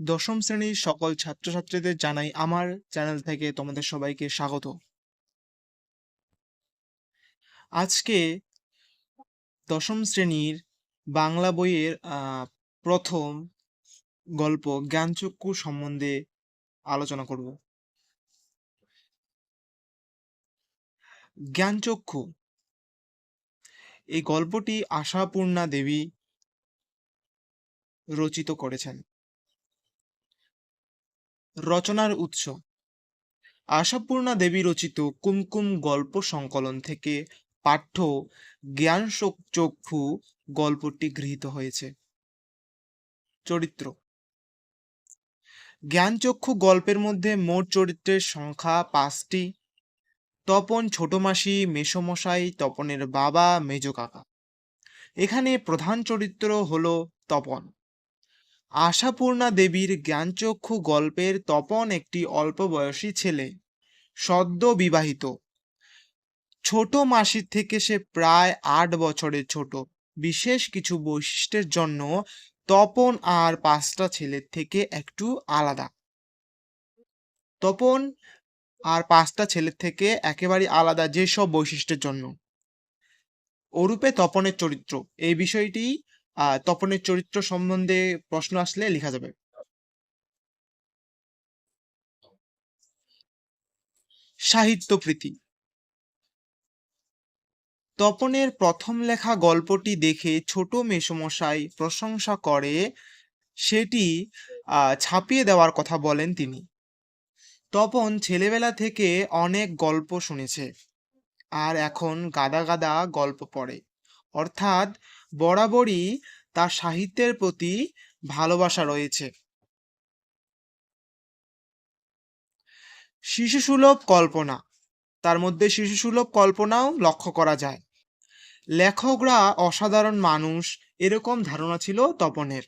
দশম শ্রেণির সকল ছাত্রছাত্রীদের জানাই আমার চ্যানেল থেকে তোমাদের সবাইকে স্বাগত। আজকে দশম শ্রেণির বাংলা বইয়ের প্রথম গল্প জ্ঞানচক্ষু সম্বন্ধে আলোচনা করব। জ্ঞানচক্ষু। এই গল্পটি আশাপূর্ণা দেবী রচিত করেছেন। রচনার উৎস। আশাপূর্ণা দেবী রচিত কুমকুম গল্প সংকলন থেকে পাঠ্য জ্ঞান চক্ষু গল্পটি গৃহীত হয়েছে। চরিত্র। জ্ঞানচক্ষু গল্পের মধ্যে মোট চরিত্রের সংখ্যা পাঁচটি। তপন ছোট মাসি মেসমশাই, তপনের বাবা, মেজ কাকা। এখানে প্রধান চরিত্র হলো তপন। আশাপূর্ণা দেবীর জ্ঞানচক্ষু গল্পের তপন একটি অল্প বয়সী ছেলে, সদ্য বিবাহিত। ছোট মাসির থেকে সে প্রায় আট বছরের ছোট। বিশেষ কিছু বৈশিষ্ট্যের জন্য তপন আর পাঁচটা ছেলের থেকে একটু আলাদা। তপন আর পাঁচটা ছেলের থেকে একেবারে আলাদা যেসব বৈশিষ্ট্যের জন্য। অরূপে তপনের চরিত্র। এই বিষয়টি তপনের চরিত্র সম্বন্ধে প্রশ্ন আসলে লেখা যাবে। সাহিত্য প্রীতি। তপনের প্রথম লেখা গল্পটি দেখে ছোট মেসমশাই প্রশংসা করে, সেটি ছাপিয়ে দেওয়ার কথা বলেন তিনি। তপন ছেলেবেলা থেকে অনেক গল্প শুনেছে, আর এখন গাদা গাদা গল্প পড়ে। অর্থাৎ বরাবরই তার সাহিত্যের প্রতি ভালোবাসা রয়েছে। শিশুসুলভ কল্পনা। তার মধ্যে শিশুসুলভ কল্পনাও লক্ষ্য করা যায়। লেখকরা অসাধারণ মানুষ, এরকম ধারণা ছিল তপনের।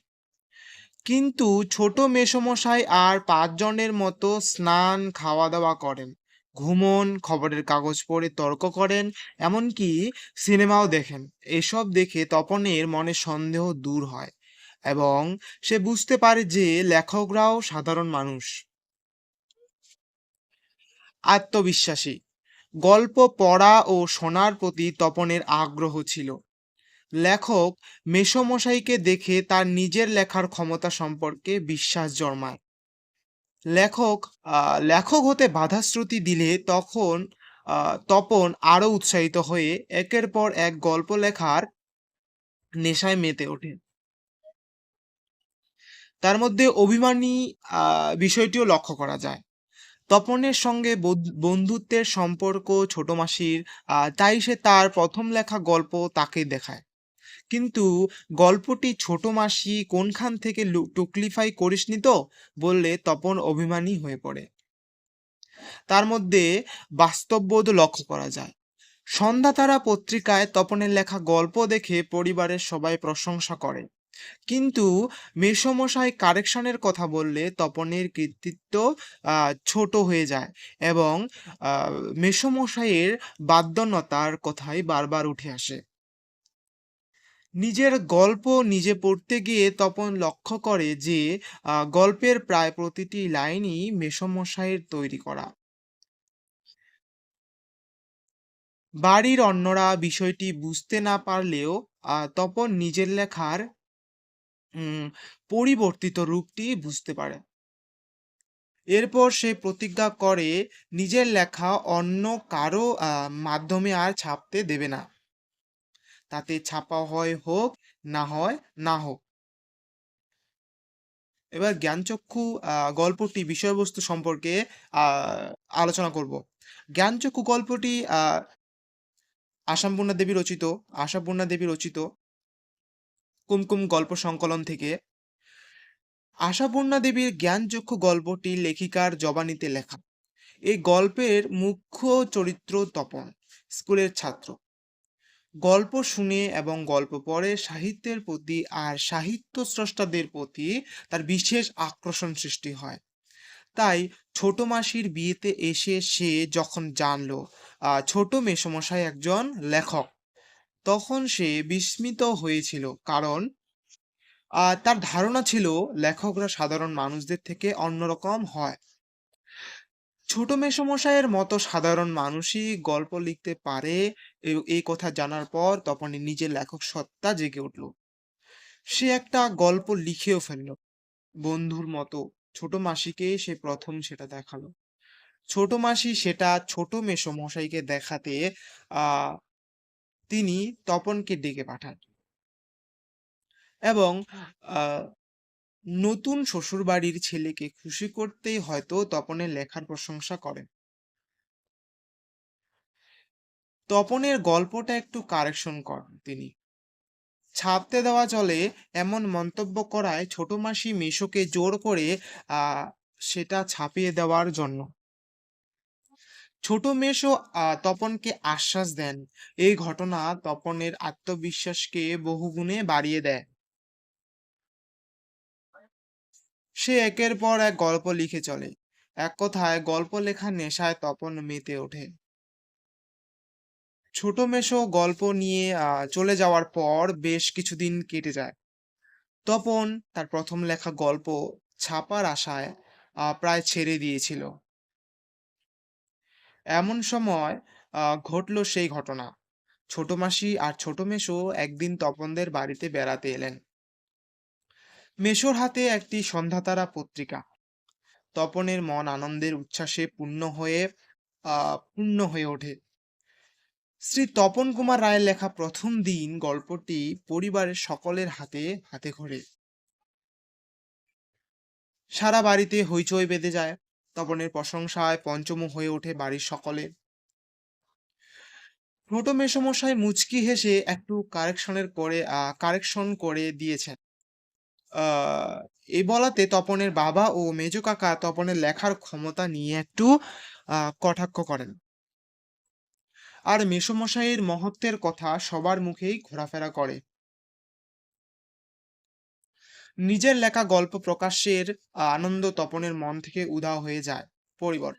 কিন্তু ছোট মেসমশাই আর পাঁচজনের মতো স্নান খাওয়া দাওয়া করেন। ঘুমন, খবরের কাগজ পড়ে তর্ক করেন, এমনকি সিনেমাও দেখেন। এসব দেখে তপনের মনে সন্দেহ দূর হয় এবং সে বুঝতে পারে যে লেখকরাও সাধারণ মানুষ। আত্মবিশ্বাসী। গল্প পড়া ও শোনার প্রতি তপনের আগ্রহ ছিল। লেখক মেসমশাইকে দেখে তার নিজের লেখার ক্ষমতা সম্পর্কে বিশ্বাস জন্মায়। লেখক লেখক হতে বাধাশ্রুতি দিলে তখন তপন আরও উৎসাহিত হয়ে একের পর এক গল্প লেখার নেশায় মেতে ওঠে। তার মধ্যে অভিমানী বিষয়টিও লক্ষ্য করা যায়। তপনের সঙ্গে বন্ধুত্বের সম্পর্ক ছোট মাসির তাই সে তার প্রথম লেখা গল্প তাকে দেখায়। কিন্তু গল্পটি ছোট মাসি কোনখান থেকে টুকলিফাই করিসনি তো? বললে তপন অভিমানী হয়ে পড়ে। তার মধ্যে বাস্তববোধ লক্ষ্য করা যায়। সন্ধ্যাতারা পত্রিকায় তপনের লেখা গল্প দেখে পরিবারের সবাই প্রশংসা করে। কিন্তু মেসমশাই কারেকশনের কথা বললে তপনের কৃতিত্ব ছোট হয়ে যায় এবং মেসমশাইয়ের বাদ্যনতার কথাই বারবার উঠে আসে। নিজের গল্প নিজে পড়তে গিয়ে তপন লক্ষ্য করে যে গল্পের প্রায় প্রতিটি লাইনই মেসমশাইয়ের তৈরি করা। বাড়ির অন্যরা বিষয়টি বুঝতে না পারলেও তপন নিজের লেখার পরিবর্তিত রূপটি বুঝতে পারে। এরপর সে প্রতিজ্ঞা করে, নিজের লেখা অন্য কারও মাধ্যমে আর ছাপতে দেবে না। তাতে ছাপা হয় হোক না হয় না হোক। এবার জ্ঞানচক্ষু গল্পটি বিষয়বস্তু সম্পর্কে আলোচনা করব। জ্ঞানচক্ষু গল্পটি আহ, আশাপূর্ণা দেবী রচিত আশাপূর্ণা দেবী রচিত কুমকুম গল্প সংকলন থেকে। আশাপূর্ণা দেবীর জ্ঞানচক্ষু গল্পটি লেখিকার জবানিতে লেখা। এই গল্পের মুখ্য চরিত্র তপন স্কুলের ছাত্র। গল্প শুনে এবং গল্প পড়ে সাহিত্যের প্রতি আর সাহিত্য স্রষ্টাদের প্রতি তার বিশেষ আকর্ষণ সৃষ্টি হয়। তাই ছোট মাসির বিয়েতে এসে সে যখন জানলো ছোট মেসমশাই একজন লেখক, তখন সে বিস্মিত হয়েছিল কারণ তার ধারণা ছিল লেখকরা সাধারণ মানুষদের থেকে অন্যরকম হয়। ছোট মেসোমশাইয়ের মতো সাধারণ মানুষই গল্প লিখতে পারে এই কথা জানার পর তপনের নিজের লেখক সত্তা জেগে উঠল। সে একটা গল্প লিখেও ফেলল। বন্ধুর মতো ছোট মাসিকে সে প্রথম সেটা দেখাল। ছোট মাসি সেটা ছোট মেসোমশাইকে দেখাতে আহ তিনি তপনকে ডেকে পাঠান। এবং নতুন শ্বশুরবাড়ির ছেলেকে খুশি করতেই হয়তো তপনের লেখার প্রশংসা করেন। তপনের গল্পটা একটু কারেকশন করেন তিনি। ছাপতে দেওয়া চলে এমন মন্তব্য করায় ছোট মাসি মেশোকে জোর করে সেটা ছাপিয়ে দেওয়ার জন্য। ছোট মেশো তপনকে আশ্বাস দেন। এই ঘটনা তপনের আত্মবিশ্বাসকে বহুগুণে বাড়িয়ে দেয়। সে একের পর এক গল্প লিখে চলে। এক কথায় গল্প লেখার নেশায় তপন মেতে ওঠে। ছোট মেশো গল্প নিয়ে চলে যাওয়ার পর বেশ কিছুদিন কেটে যায়। তপন তার প্রথম লেখা গল্প ছাপার আশায় প্রায় ছেড়ে দিয়েছিল। এমন সময় ঘটল সেই ঘটনা। ছোট মাসি আর ছোট মেশো একদিন তপনদের বাড়িতে বেড়াতে এলেন। মেশোর হাতে একটি সন্ধ্যাতারা পত্রিকা। তপনের মন আনন্দের উচ্ছ্বাসে পূর্ণ হয়ে পূর্ণ হয়ে ওঠে। শ্রী তপন কুমার রায়ের লেখা প্রথম দিন গল্পটি পরিবারের সকলের হাতে হাতে ঘোরে। সারা বাড়িতে হইচই বেঁধে যায়, তপনের প্রশংসায় পঞ্চমুখ হয়ে ওঠে বাড়ির সকলে। ছোট মেসমশাই মুচকি হেসে একটু কারেকশনের করে কারেকশন করে দিয়েছেন। এই বলাতে তপনের বাবা ও মেজো কাকা তপনের লেখার ক্ষমতা নিয়ে একটু কটাক্ষ করেন। আর মেসোমশাইয়ের মহত্বের কথা সবার মুখেই ঘোরাফেরা করে। নিজের লেখা গল্প প্রকাশের আনন্দ তপনের মন থেকে উধাও হয়ে যায়, পরিবর